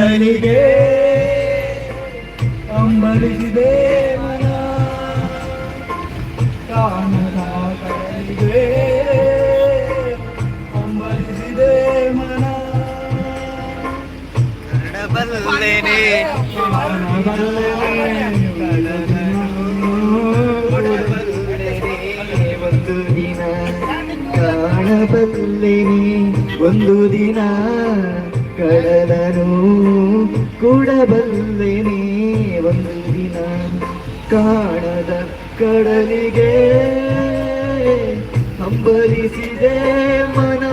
ಕಾಣದ ಕಡಲಿಗೆ ಅಂಬಲಿಸಿದೆ ಮನ. ಕಾಣದ ಕಡಲಿಗೆ ಅಂಬಲಿಸಿದೆ ಮನ. ಕಾಣಬಲ್ಲೆನೆ ಒಂದು ದಿನ ಕಾಣಬಲ್ಲೇನೆ. ಒಂದು ದಿನ ಕಡಲನು ಕೂಡಬಲ್ಲೆನೆ ಒಂದು ದಿನ ಕಾಣದ ಕಡಲಿಗೆ ಹಂಬಲಿಸಿದೆ ಮನ.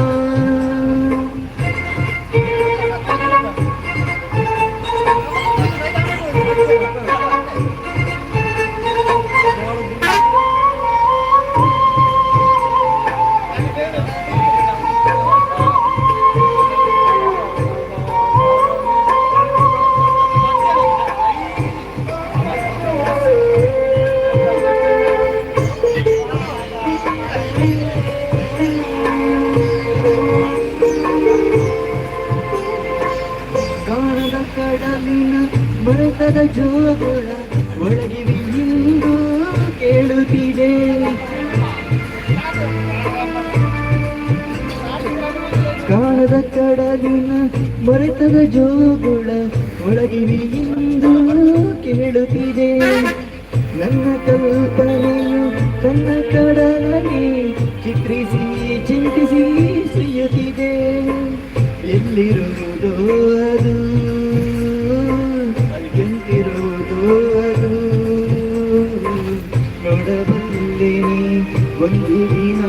ಕಡಲಿನ ಮರತದ ಜೋಗುಳ ಒಳಗಿವಿ ಇಂದು ಕೇಳುತ್ತಿದೆ. ಕಾಣದ ಕಡಲಿನ ಮರೆತದ ಜೋಗುಳ ಒಳಗಿವಿ ಇಂದು ಕೇಳುತ್ತಿದೆ. ನನ್ನ ಕಲ್ಪನೆಯು ತನ್ನ ಕಡಲನೆ ಚಿತ್ರಿಸಿ, ಚಿಂತಿಸಿ ಸಿಯುತ್ತಿದೆ ಎಲ್ಲಿರುವುದು ಅದು, ಎಂತಿರುವುದೋ ಅದು. ನೋಡಬಲ್ಲೆನೆ ಒಂದು ದಿನ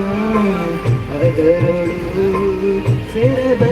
ಅದರೊಳು ಸೇರಬಲ್ಲೆನೆ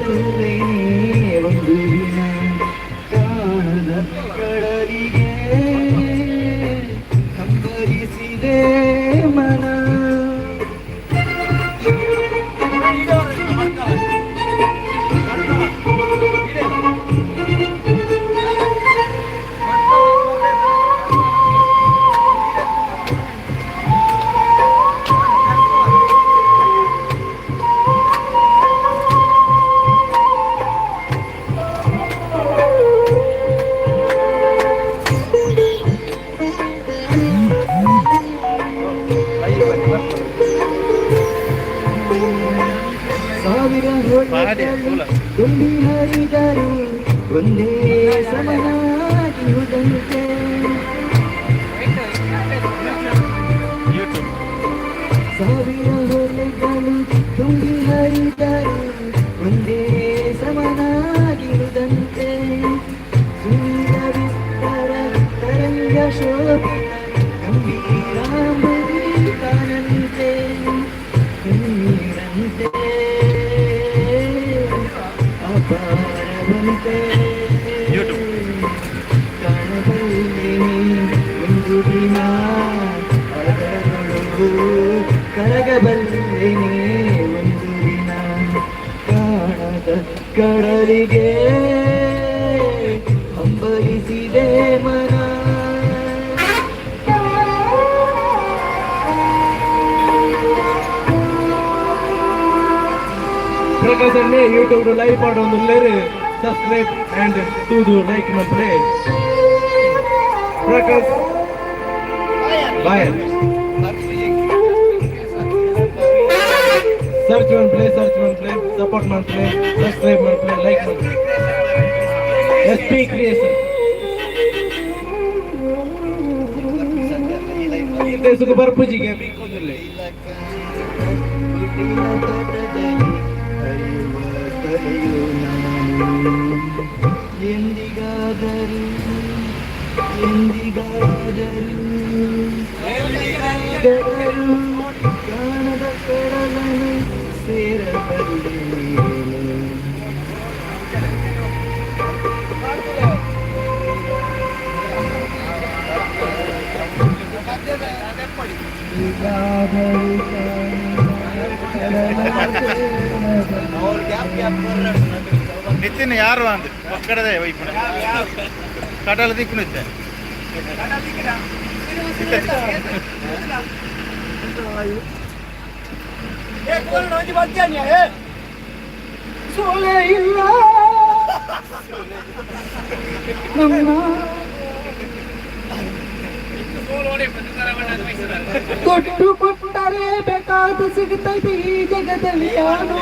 ಹೊಳೆಗಳು ತುಂಬಿ ಹರಿದರು ಒಂದೇ ಸಮನಾಗಿರುವುದಂತೆ ಸಾವಿರ ಕಡಲಿಗೆ ಹಂಬಲಿಸಿದೆ ಮನ. ಪ್ರಕಾಶನ್ನೇ ಯೂಟ್ಯೂಬ್ ಲೈವ್ ಮಾಡೋದು ಲೇರೆ ಸಬ್ಸ್ಕ್ರೈಬ್ ಅಂಡ್ ತೂದು ಲೈಕ್ ಮಾಡ್ತಾರೆ. ಪ್ರಕಾಶ್ ಬಾಯ್ ಸರ್ಚ್ ಮಾಡ್ತಾರೆ ಸರ್ಚ್ ಮಾಡ್ತಾರೆ ಸಪೋರ್ಟ್ ಮಾಡ್ತಾರೆ ಸಬ್ಸ್ಕ್ರೈಬ್ ಮಾಡ್ತಾರೆ ಲೈಕ್ ಮಾಡ್ತಾರೆ ಎಸ್ ಪಿ ಕ್ರಿಯೇಷನ್ ಸುಖ ಬರ್ಪೂಜಿಗೆ ಬೇಕೋದಿಲ್ಲ ಎಂದಿಗಾದರೂ ಎಂದಿಗಾದರೂ ಎಂದಿಗಾದರೂ ಕಾಣದ ಕಡಲನ್ನು ಈಗಾದರೂ ನಿತಿನ್ ಯಾರು ಅಂದ್ರೆ? ಒಕ್ಕಡದೆ ವೈಫ್ ಕಡಲ ದಿಕ್ಕು ನಿತ್ತೆ ಸೋಲೆ ಇಲ್ಲ ನಮ್ಮ ಕೊಟ್ಟು ಕೊಟ್ಟರೆ ಬೇಕಾದ ಸಿಗುತ್ತೈತೆ ಈ ಜಗದಲ್ಲಿ ಯಾರು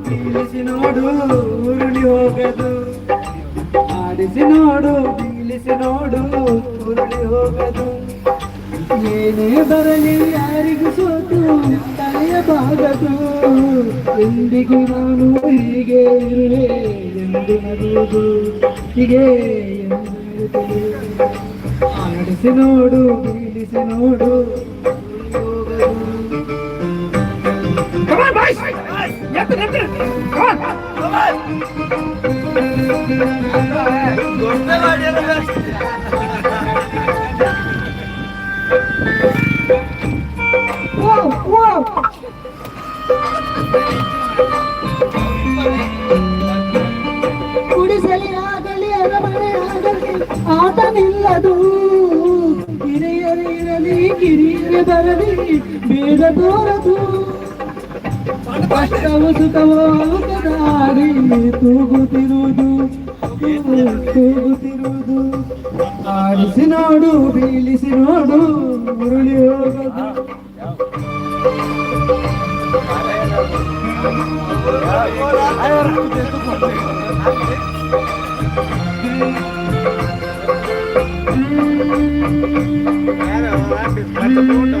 ಬೀಳಿಸಿ ನೋಡು, ಉರುಳಿ ಹೋಗದು. ಆಡಿಸಿ ನೋಡು, ಬೀಳಿಸಿ ನೋಡು, ಉರುಳಿ ಹೋಗದು. ಏನೇ ಬರಲಿ ಯಾರಿಗೂ ಸೋತು ತಲೆಯಬಾರದು ಎಂದಿಗೂ ನಾನು ಹೀಗೆ ಇರುವೆ, ಎಂದು ನಗುವುದು. ಹೀಗೆ. ಆಡಿಸಿ ನೋಡು, ಬೀಳಿಸಿ ನೋಡು. Whoa, whoa! ಗುಡಿಸಲಿ ಆಗಲಿ ಅರಮನೆ ಆಗಲಿ ಆಟ ನಿಲ್ಲದು ಹಿರಿಯರಿರಲಿ ಕಿರಿಯರೆ ಬರಲಿ ಬೇಗ ತೋರದು కష్టము సుఖము దారి తూగు తిరుదు తూగు తిరుదు ఆడిసినోడు పీలిసినోడు Murali Thank you.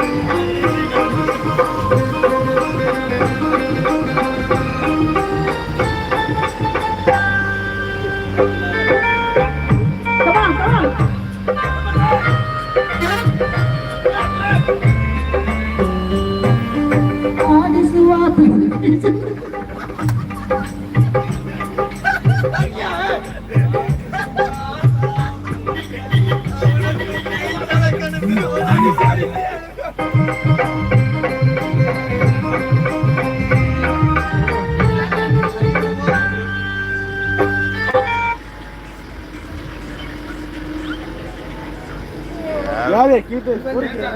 Dale, quítate, porque...